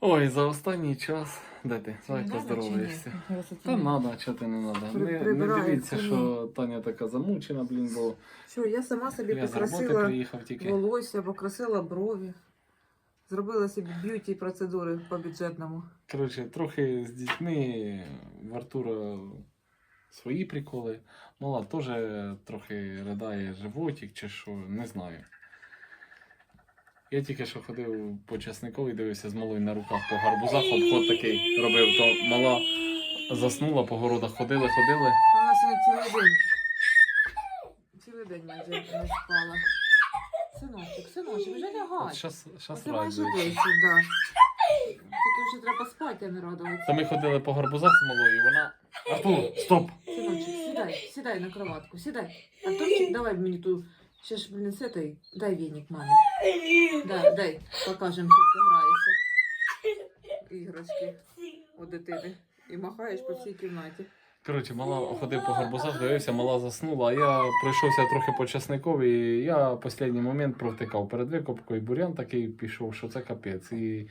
Ой, за останній час. Де ти? Зайка надо чи ні? Та ні. надо, а ти не надо. При- Не, не дивіться, ціну. що Таня така замучена, блін, бо Що, я сама собі я з роботи покрасила приїхав тільки. волосся, покрасила брові. Зробила собі б'юті процедури по бюджетному. Коротше, трохи з дітьми в Артура свої приколи. Мала теж трохи ридає животик чи що, не знаю. Я тільки що ходив по часникові, дивився з малою на руках по гарбузах, обход такий робив, то мала заснула по городах, ходили, ходили. А Вона сьогодні цілий день. Цілий день майже не спала. Синочок, синочок, вже лягай. Щас, щас Ти майже радується. 10, да. Тільки вже треба спати, а не радуватися. Та ми ходили по гарбузах з малою, і вона. Артур, стоп! Синочок, сідай, сідай на кроватку, сідай. Артурчик, давай мені ту. Ще ж, блін, з этой, дай веник мамі. Да, дай, покажемо, як ти граєшся. Іграшки у дитини. І махаєш по всій кімнаті. Коротше, мала ходив по гарбузах, дивився, мала заснула, а я пройшовся трохи по часникові, і я в останній момент провтикав перед викопкою, бурян такий пішов, що це капець. І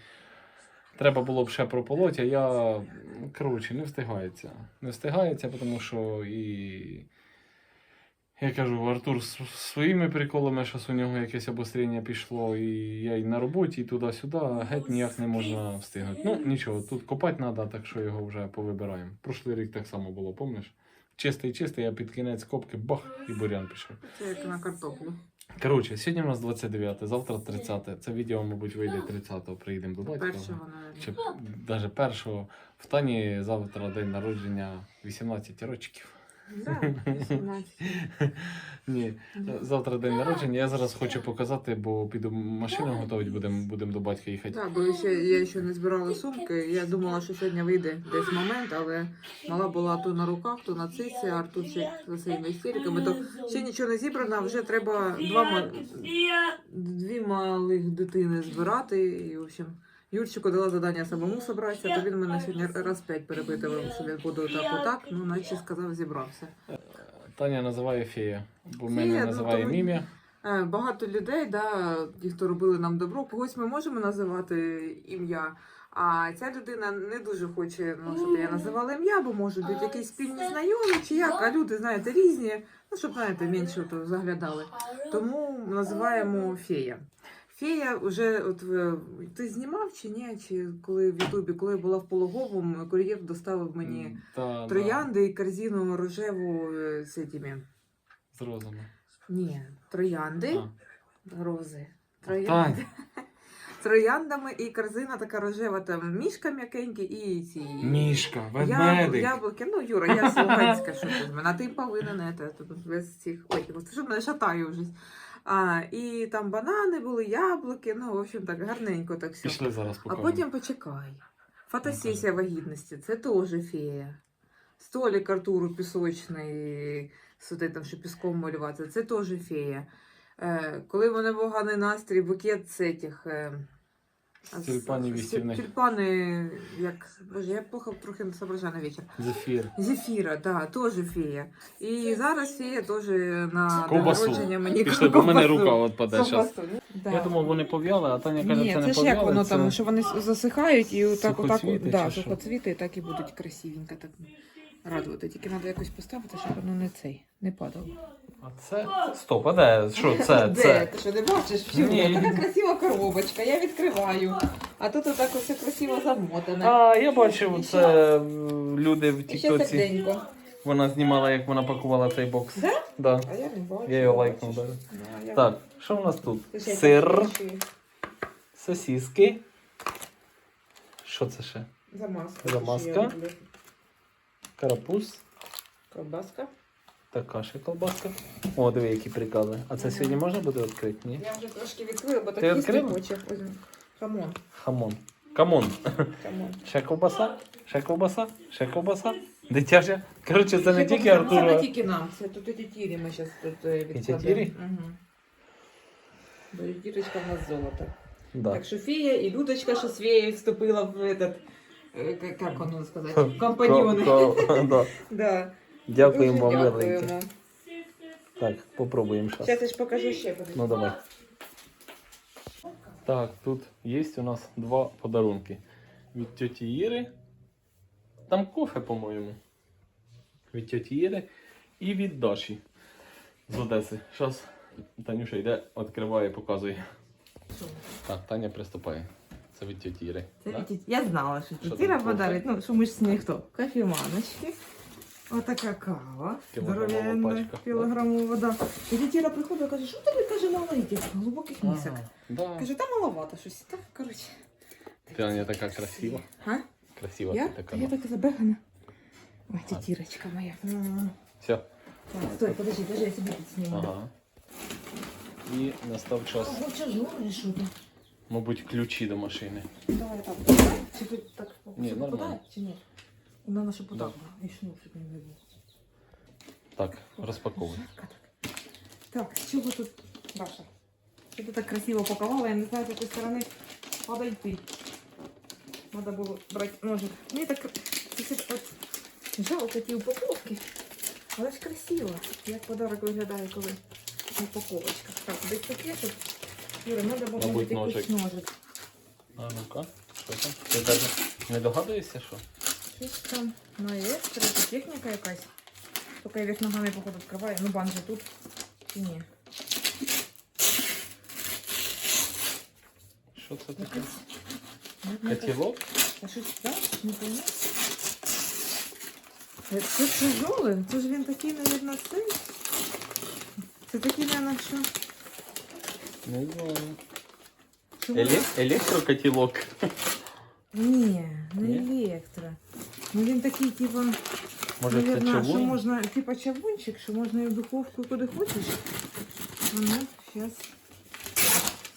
треба було б ще прополоть, а я, коротше, не встигається. Не встигається, тому що і. Я кажу, Артур з своїми приколами, щось у нього якесь обострення пішло, і я і на роботі, і туди-сюди, геть ніяк не можна встигнути. Ну, нічого, тут копати треба, так що його вже повибираємо. Прошлий рік так само було, пам'ятаєш? Чистий, чистий, а під кінець копки бах, і бурян пішов. Це як на картоплю. Коротше, сьогодні у нас 29, завтра 30. Це відео, мабуть, вийде 30-го, приїдемо до батька. Першого, навіть. Чи навіть першого. В Тані завтра день народження 18 років. Да, 18. Ні, завтра день народження. Я зараз хочу показати, бо піду машину готувати, будемо будем до батька їхати. Так, бо ще, я ще не збирала сумки. Я думала, що сьогодні вийде десь момент, але мала була то на руках, то на циці, Артурчик за своїми істериками. То ще нічого не зібрано, а вже треба два ма- дві малих дитини збирати. І, в общем, Юрчику дала завдання самому зібратися, то він мене сьогодні раз п'ять перепитував, що він буде отак, отак. Ну, наче сказав, зібрався. Таня називає фея, бо мене Фея, ну, називає ви- Е, Багато людей, да, ті, хто робили нам добро, когось ми можемо називати ім'я. А ця людина не дуже хоче, ну, щоб я називала ім'я, бо можуть бути якісь спільні знайомі чи як, а люди, знаєте, різні, ну, щоб, знаєте, менше то заглядали. Тому називаємо фея. Фея вже, от е, ти знімав чи ні? Чи коли в Ютубі, коли я була в пологовому, кур'єр доставив мені Та, троянди і корзину рожеву е, з цими. З розами. Ні, троянди. А. Рози. Троянди. Трояндами і корзина така рожева, там мішка м'якенький і ці. мішка, ведмедик. Яблуки, ну Юра, я з Луганська, що ти з мене, а ти повинен тут без цих. Ой, що мене шатаю вже. А, і там банани були, яблуки, ну, в общем, так гарненько так все. Пішли зараз А потім почекай. Фотосесія вагітності, це теж фея. Столик Артуру пісочний, сюди там, що піском малювати, це теж фея. Е, коли в мене поганий настрій, букет цих. З- їстівних. Тюльпани, як. Боже, я плохо трохи не соображаю на вечір. Зефір. Зефіра, да, теж фея. І зараз фея теж на день Ковбасу. народження мені Пішли, бо в мене ковбасу. рука відпаде зараз. Ковбасу. Да. Я думав, вони пов'яли, а Таня каже, Ні, це це не ж як пов'яли. воно це... там, що вони засихають і отак, отак, Сухоцвіти да, чи що? сухоцвіти, і так і будуть красивенько так радувати. Тільки треба якось поставити, щоб воно не цей, не падало. А це? Стоп, а де? Що це? Де? Це? Ти що не бачиш? Ні. Фігня, така красива коробочка, я відкриваю. А тут отак все красиво замотане. А, я бачив, це м, люди в І ще Тіктоці. серденько. Вона знімала, як вона пакувала цей бокс. Да? Да. А я не бачу. Я його лайкнув даже. Да, я- Так, що в нас тут? Ще Сир, бачиш? сосиски. Що це ще? Замазка. Замазка. Ще я люблю. Карапуз. Ковбаска. Така ще колбаска. О, диви, які приколи. А це Ага. сьогодні можна буде відкрити? Ні? Я вже трошки відкрила, бо Ти так їсти відкрила? хоче. Ось, Хамон. Хамон. Камон. Хамон. Ще ковбаса, ще ковбаса, ще ковбаса. Дитяча. Коротше, це не Ще тільки ковбаса, Це не Артура. тільки нам, це тут і тітірі ми зараз тут е, відкладемо. тітірі? Угу. Бо тітірочка в нас золото. Да. Так що фея і Людочка, що з феєю вступила в этот, е, к- як воно сказати, компаньйони. Ко- ко- да. Да. Дякуємо вам велике. Так, попробуємо зараз. Зараз я ж покажу ще. подивись. Ну давай. Так, тут є у нас два подарунки. від тьоті Іри. Там кофе, по-моєму. Від тьоті Іри і від Даші з Одеси. Зараз Танюша йде, відкриває, показує. Так, Таня приступає. Це від тьоті Іри. Це да? від- Я знала, що Що тітіра там, подарить. Ну, що ми ж з нею хто? Кофеманочки. Отака кава. Пачка, Кілограмова, да. І тітіра приходить і каже, що тобі каже мало йти глибоких місок. Ага, да. Каже, там маловато щось. Так, коротше. Ти Таня така красива. Га? Красива Я? ти така. Я така забегана. Ой, тітірочка моя. М. Все. Так, стой, подожди, подожди, я себе тут зніму. Ага. І настав час, Ну, що ж, ну, що мабуть, ключі до машини. Давай так. Чи тут так Ні, нормально. Чи ні? Ще подав. Да. І шнур, щоб не видно. Так, розпаковуй. Так, з чого тут, Даша? Що ти так красиво паковала, я не знаю, з якої сторони подойти. Надо було брати ножик. Мені так от, жалко ті упаковки, але ж красиво. Як подарок виглядає, коли в упаковочках. Так, десь таке, щоб Юра, треба було якийсь ножик. ножик. А ну-ка, що там? Ти навіть не догадуєшся, що? Щось там на екстра, це техніка якась. Тільки я вверх ногами, походу, відкриваю. Ну, банджа тут чи ні? Що це таке? Якась. Ну, якась- Котілок? А щось так? Не пойму. Це, це тяжеле. Це ж він такий, мабуть, цей. Це такий, мабуть, що... Не знаю. що Еле... Електрокотілок. Ні, не Ні? електро. Ну він такий, типу, Може це наверно, що чавун? можна, типа чавунчик, що можна і в духовку куди хочеш. А ну, зараз.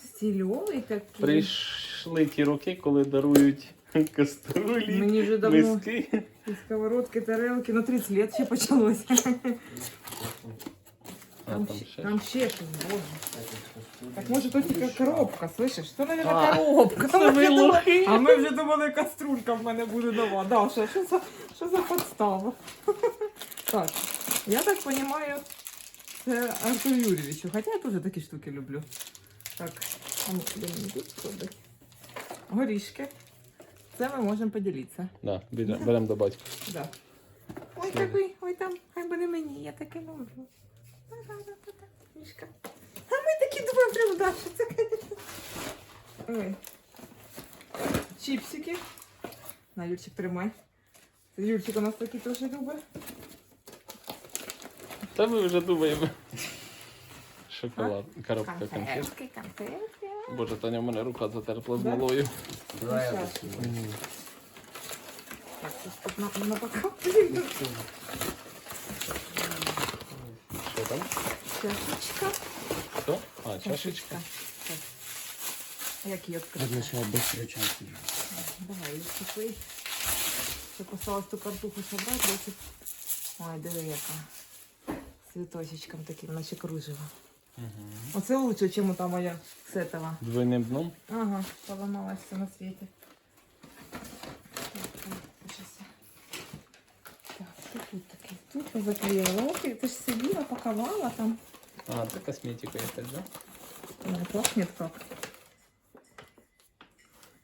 Стильовий такий. Прийшли ті роки, коли дарують каструлі, Мені вже давно миски. і сковородки, тарелки, ну 30 лет ще почалося. А, Там, ще. там ще щось, боже. Так може тут тільки коробка, слышиш? Що, навіть, А, коробка? це Ми ви вже думали- лохи. А ми вже думали, каструлька в мене буде нова. Даша, що за, що за подстава? Так, я так розумію, це Артур Юрійовичу. Хоча я теж такі штуки люблю. Так, а ну куди мені тут? Горішки. Це ми можемо поділитися. Да, беремо до батька. Да. Ой, такий, ой там, хай би не мені, я таке люблю. Мішка. прям Даша, це, конечно. Ой. Чіпсики. На, Юрчик, тримай. Це Юрчик у нас такі теж любить. Та ми вже думаємо. Шоколад, коробка конфет. Конфетки, конфетки. Боже, Таня, в мене рука затерпла з Да? малою. Ну, щас. Так, щось тут на, напакав. Що там? Чашечка. Що? А, чашечка. Так. А як її відкрити? Быстро чашку. Давай, її купи. Ще осталось ту картуху собрати, досить. Ой, диви яка. З цвіточечком таким, наче кружево. Угу. Оце лучше, ніж та моя сетова. Двойним дном. Ага, поламалась все на світі. Так, тут таке? Тут позаклеїла. Ох, ти ж сиділа, пакувала там. А, це косметика якась, да? Ой, пахнет как.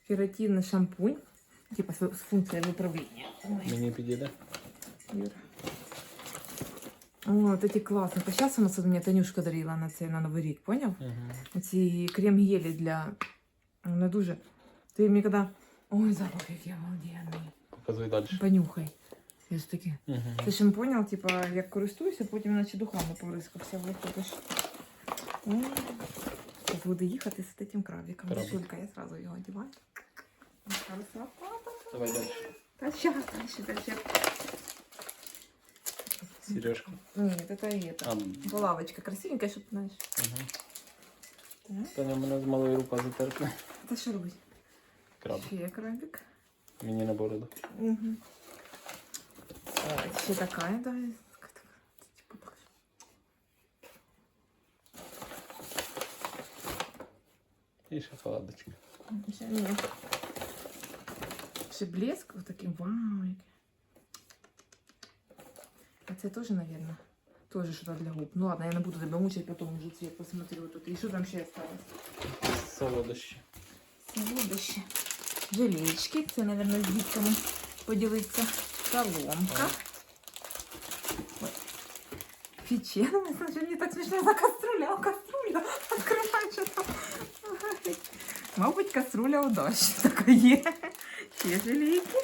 Ферротинный шампунь. Типа с, с функцией выправления. Ой, Мені підійде. Юра. О, вот эти классные. То сейчас у нас вот мне Танюшка дарила на цей на Новий рік, поняв? Угу. Ці крем-гелі для... Не дуже... Ти мені коли... Ой, запах який обалденний. Показуй далі. Понюхай. Я ж таки. Угу. Ти ж поняв, типа, як користуюся, потім наче духами порискався, виходиш. Зараз буду їхати з цим крабиком. Крабик. Я сразу його одягаю. Давай далі. Та щас, дальше, дальше. Сережка. Нет, это это. А, Булавочка красивенькая, щоб, знаєш. угу. Так. Таня, в мене з малої рука затерпла. Це що робить? Краб. Ще крабик. Мені на бороду. Угу. Ще такая, да. Типа так. І шоколадочка. Ще ні. Ще блеск вот таким. Вау, який. А це теж, наверное, тоже что-то для губ. Ну ладно, я не буду тебя мучить, потом уже цвет посмотрю тут. И что там еще осталось? Солодощі. Солодощі. Желічки, це, мабуть, з дітками поділиться. Соломка. Печенье. Мені так смішно за каструля, а каструля. Відкривай, що там. Мабуть, каструля у дощ така є. Ще желійки.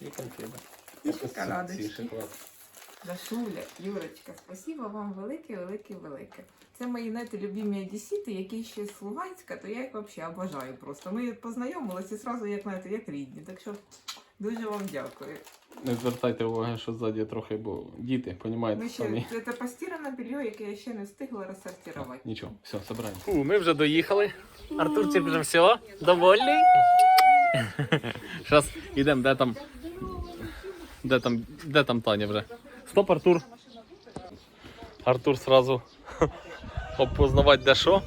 І конфети. І шоколадочки. шоколад. Дашуля, Юрочка, спасибо вам велике, велике, велике. Це мої знаєте, любимі одесіти, які ще з Луганська, то я їх взагалі обожаю просто. Ми познайомилися і одразу, як знаєте, як рідні. Так що дуже вам дякую. Не звертайте уваги, що ззаді трохи, бо діти, Ми розумієте, ще самі. це постіране белье, яке я ще не встигла розсортувати. Нічого, все, забираємо. Фу, ми вже доїхали. Артурчик вже все, довольний. Зараз йдемо, де там. Де там, де там Таня вже? Стоп, Артур. Артур сразу опознавати де що.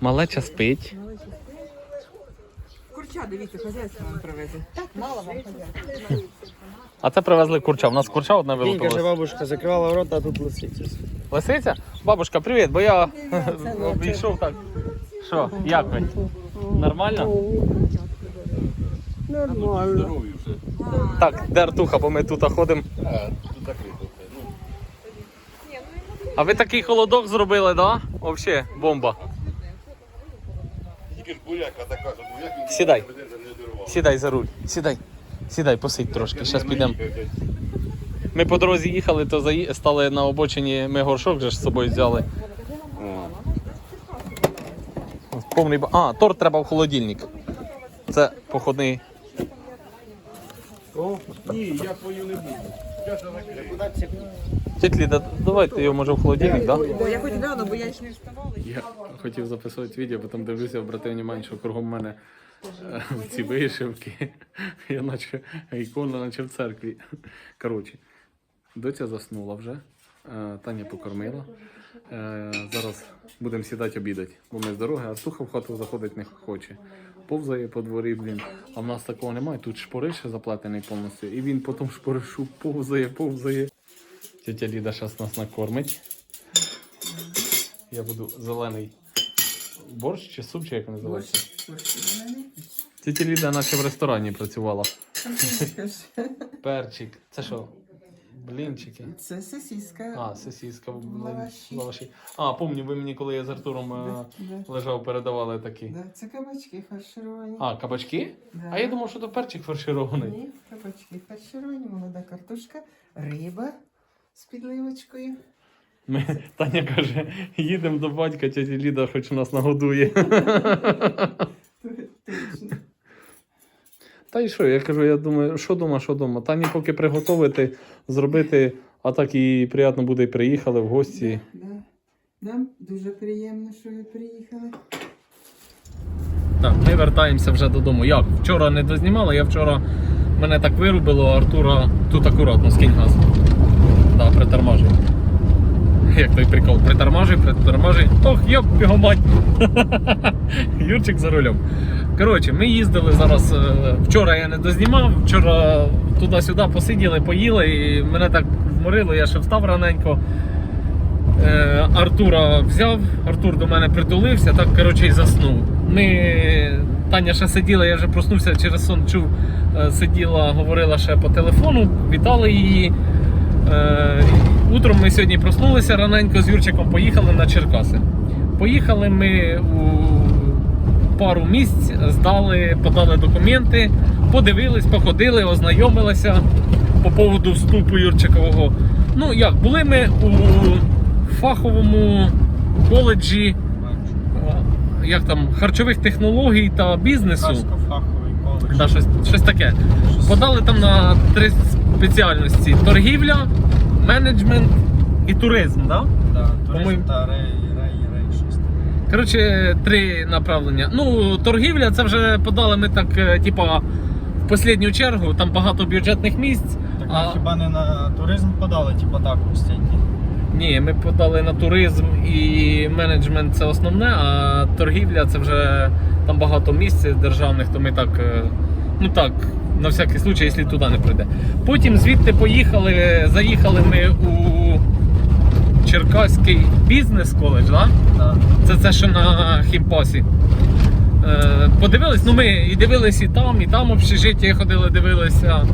Малеча спить. Курча, дивіться, хазяйство вам привезе. Мало вам А це привезли курча. У нас курча одна День, каже, вилупилась. бабушка закривала рот, а тут лисиця. Лисиця? Бабушка, привіт, бо я обійшов так. Що, як ви? Нормально? Нормально. Так, де Артуха, бо ми тут ходимо. А ви такий холодок зробили, да? Вообще, бомба. Буляка така, що ну як він Сідай. Сідай за руль. Сідай. Сідай, посидь трошки. Зараз підемо. Ми по дорозі їхали, то заї... стали на обочині, ми горшок же ж з собою взяли. Повний ба- А, торт треба в холодильник. Це походний. О, ні, я твою не буду. Ліда, давайте його може в холодильник, так? Да? Бо я хоч гляну, бо я ж не вставала. Я хотів записувати відео, потім дивлюся, обратив увагу, що кругом мене е, ці вишивки. Я наче ікона, наче в церкві. Коротше, доця заснула вже, е, Таня покормила. Е, Зараз будемо сідати обідати, бо ми з дороги, а Артуха в хату заходити не хоче. Повзає по дворі, блін. А в нас такого немає. Тут шпориш заплетений повністю. І він потім шпоришу повзає, повзає. Тетя Ліда зараз нас накормить. Я буду зелений борщ чи суп, чи як він називається? Тетя Ліда наче в ресторані працювала. Перчик. Це що? Блінчики. Це сосиска. А, сосиска в Лаваші. лаваші. А, помню, ви мені, коли я з Артуром е, Да, лежав, передавали такі. да. Це кабачки фаршировані. А, кабачки? Да. А я думав, що то перчик фарширований. Ні, кабачки фаршировані, молода картошка, риба з підливочкою. Ми, Таня каже, їдемо до батька, тетя Ліда хоч нас нагодує. Точно. Та й що, я кажу, я думаю, що дома, що дома. Тані поки приготувати, зробити, а так і приємно буде, і приїхали в гості. Да. Нам дуже приємно, що ви приїхали. Так, ми вертаємося вже додому. Як? Вчора не дознімали, я вчора мене так вирубило, Артура тут акуратно, скинь газ. Так, притормажуй. Як той прикол, притормажуй, притормажуй. Ох, йоп, його мать. Юрчик за рулем. Коротше, ми їздили зараз. е, Вчора я не дознімав, вчора туди-сюди посиділи, поїли, і мене так вморило, я ще встав раненько. Е, Артура взяв, Артур до мене притулився, так коротше і заснув. Ми, Таня ще сиділа, я вже проснувся через сон, чув, е, сиділа, говорила ще по телефону, вітали її. Утром ми сьогодні проснулися раненько з Юрчиком, поїхали на Черкаси. Поїхали ми у пару місць, здали, подали документи, подивились, походили, ознайомилися по поводу вступу Юрчикового. Ну як, були ми у фаховому коледжі е, як там, харчових технологій та бізнесу. коледж. Да, щось, щось таке. Подали там на три спеціальності: торгівля, менеджмент і туризм. Да? Да, туризм та рей. Коротше, три направлення. Ну, торгівля це вже подали ми так, е, типа, в останню чергу, там багато бюджетних місць. Так А- ми хіба не на туризм подали, типа так, пустенький. Ні, ми подали на туризм і менеджмент це основне, а торгівля це вже там багато місць державних, то ми так, е, ну так, на всякий случай, якщо туди не прийде. Потім звідти поїхали, заїхали ми у Черкаський бізнес коледж, да? Да. Це це що на хімпасі. Е, подивились, ну ми і дивились і там, і там общежиття ходили, дивилися.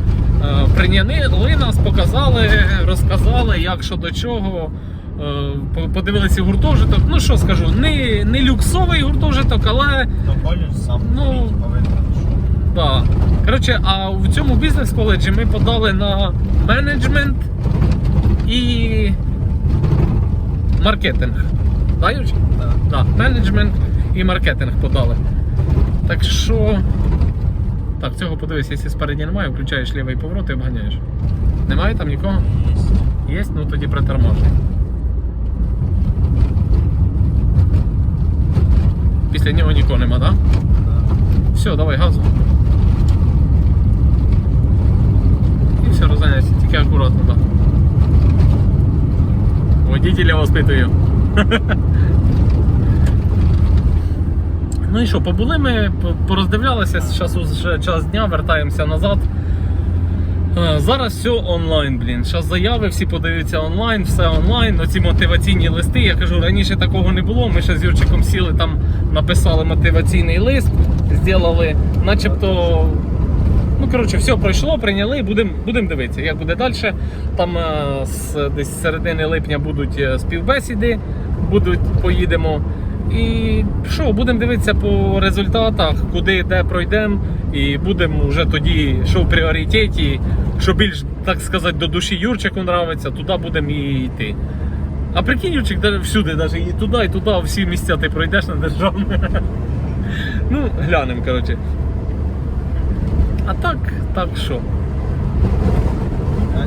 Е, прийняли нас, показали, розказали, як що до чого. Е, подивилися гуртожиток. Ну що скажу, не, не люксовий гуртожиток, але Ну, коледж сам Ну. Да. Коротше, а в цьому бізнес-коледжі ми подали на менеджмент і маркетинг. Да, Юрчик? Да. Да, менеджмент і маркетинг подали. Так що. Так, цього подивись, якщо спереді немає, включаєш лівий поворот і обганяєш. Немає там нікого? Є. Є, ну тоді притормажуй. Після нього нікого нема, так? Да? Да. Все, давай газу. І все, розганяйся, тільки акуратно, так. Водителя воспитую. Ну і що, побули ми, пороздивлялися, зараз вже час дня, вертаємося назад. Е, Зараз все онлайн, блін. Зараз заяви всі подаються онлайн, все онлайн. Оці мотиваційні листи. Я кажу, раніше такого не було. Ми ще з Юрчиком сіли там, написали мотиваційний лист, зробили, начебто. Ну, коротше, все пройшло, прийняли, будемо будем дивитися, як буде далі. Там е, з, десь з середини липня будуть е, співбесіди, будуть, поїдемо. І що, будемо дивитися по результатах, куди де пройдемо, і будемо вже тоді, що в пріоритеті, що більш, так сказати, до душі Юрчику нравиться, туди будемо і йти. А прикинь, Юрчик, всюди, навіть і туди, і туди, всі місця ти пройдеш на державне. Ну, глянемо, коротше. А так, так що.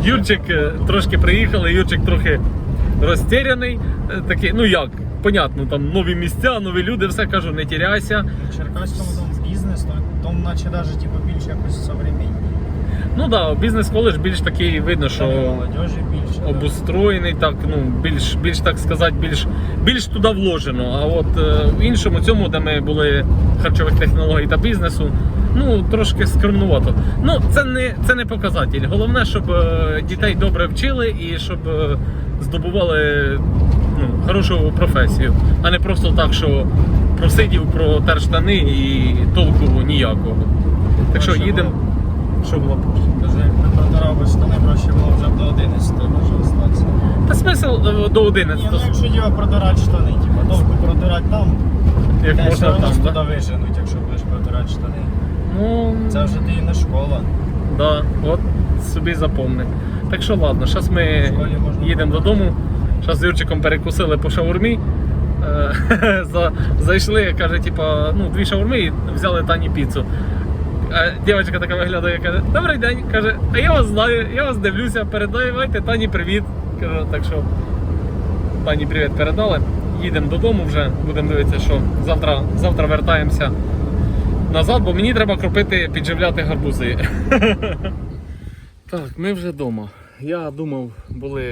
Юрчик е, трошки приїхали, Юрчик трохи розтеряний. е, Такий, ну як, понятно, там нові місця, нові люди, все кажу, не тіряйся. В Черкаському там бізнес, то там наче навіть типу, більш якось современні. Ну так, да, бізнес-коледж більш такий видно, Що що більше. обустроєний, так, ну, більш, більш так сказати, більш, більш туди вложено. А от е, в іншому цьому, де ми були харчових технологій та бізнесу, ну трошки скромнувато. Ну, це не, це не показатель. Головне, щоб е, дітей добре вчили і щоб е, здобували ну, хорошу професію, а не просто так, що просидів, протер штани і толку ніякого. Так що їдемо. Що було? Протирав би штани, проще було вже до 11 може остатися. Та смисл е, до 11. Ні, ну якщо діва протирати штани, типу, довго протирати там, як можна там, туди виженуть, якщо будеш протирати штани. Ну, Це вже не школа. да, от собі запомни. Так що ладно, зараз ми їдемо додому. Зараз з Юрчиком перекусили по шаурмі. Е, Зайшли, каже, типа, ну, дві шаурми і взяли Тані піцу. А дівчинка така виглядає, каже, добрий день, каже, а я вас знаю, я вас дивлюся, передавайте Тані привіт. Кажу, так що Тані привіт передали. Їдемо додому вже, будемо дивитися, що завтра, завтра вертаємося назад, бо мені треба кропити, підживляти гарбузи. Так, ми вже вдома. Я думав, були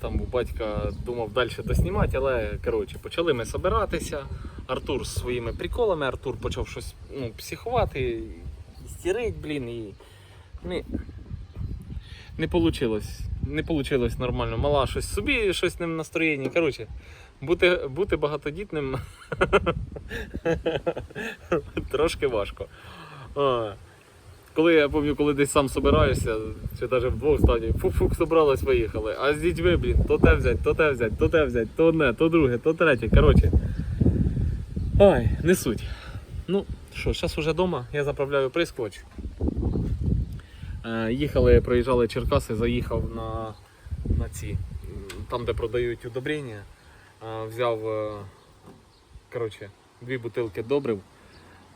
там у батька, думав далі доснімати, але коротше, почали ми собиратися. Артур з своїми приколами, Артур почав щось ну, психувати, істерить, блін, і не, не вийшло. Не вийшло нормально. Мала щось собі, щось не в настроєнні. Коротше, бути, бути багатодітним трошки важко. Коли я пам'ятаю, коли десь сам собираєшся, чи навіть вдвох стані, фук-фук собрались, поїхали. А з дітьми, блін, то те взять, то те взять, то те взять, то одне, то друге, то третє. Коротше. Ой, не суть. Ну, що, зараз вже вдома, я заправляю прискоч. Е, їхали, проїжджали Черкаси, заїхав на, на ці, там, де продають удобрення. Е, взяв е, коротше, дві бутилки добрив.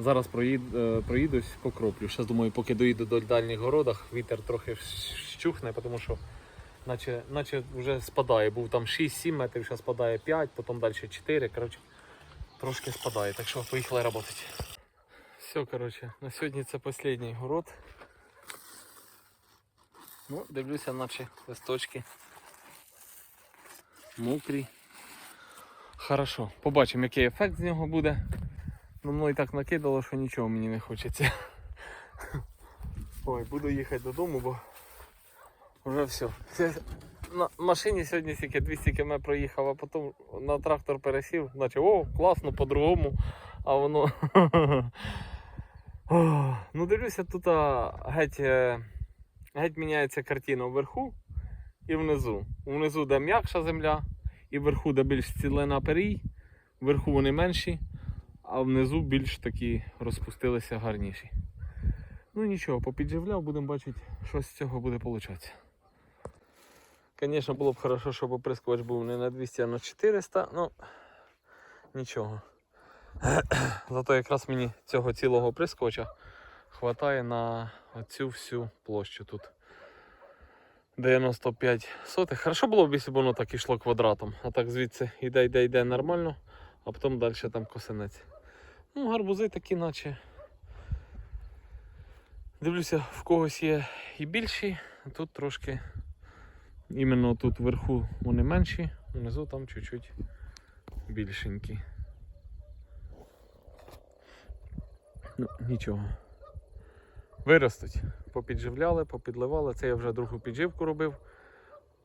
Зараз проїд, е, проїдусь, покроплю. Зараз думаю, поки доїду до дальніх городах, вітер трохи щухне, тому що наче, наче вже спадає. Був там 6-7 метрів, зараз спадає 5, потім далі 4. Коротше, трошки спадає. Так що поїхали працювати. Все, коротше, на сьогодні це останній город. Ну, дивлюся, наче листочки. Мокрі. Хорошо, побачимо, який ефект з нього буде. Ну, мною так накидало, що нічого мені не хочеться. Ой, буду їхати додому, бо вже все. На машині сьогодні тільки 200 км проїхав, а потім на трактор пересів, наче о, класно, по-другому. А воно. Ну, дивлюся, тут геть, е, геть міняється картина вверху і внизу. Внизу, де м'якша земля, і вверху, де більш цілена перій, вверху вони менші, а внизу більш такі розпустилися гарніші. Ну нічого, попідживляв, будемо бачити, що з цього буде получатися. Звісно, було б хорошо, щоб оприскувач був не на 200, а на 400, ну нічого. Зато якраз мені цього цілого оприскувача хватає на цю всю площу тут. 95 сотих. Хорошо було б, якщо б воно так ішло квадратом. А так звідси йде, йде, йде нормально, а потім далі там косинець. Ну, гарбузи такі, наче. Дивлюся, в когось є і більші, тут трошки. Іменно тут вверху вони менші, внизу там чуть-чуть більшенькі. Ну, нічого. Виростуть. Попідживляли, попідливали. Це я вже другу підживку робив.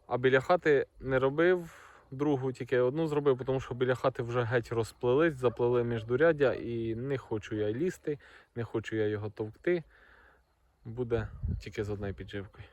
А біля хати не робив другу, тільки одну зробив, тому що біля хати вже геть розплились, заплили міждуряддя і не хочу я лізти, не хочу я його товкти. Буде тільки з однією підживкою.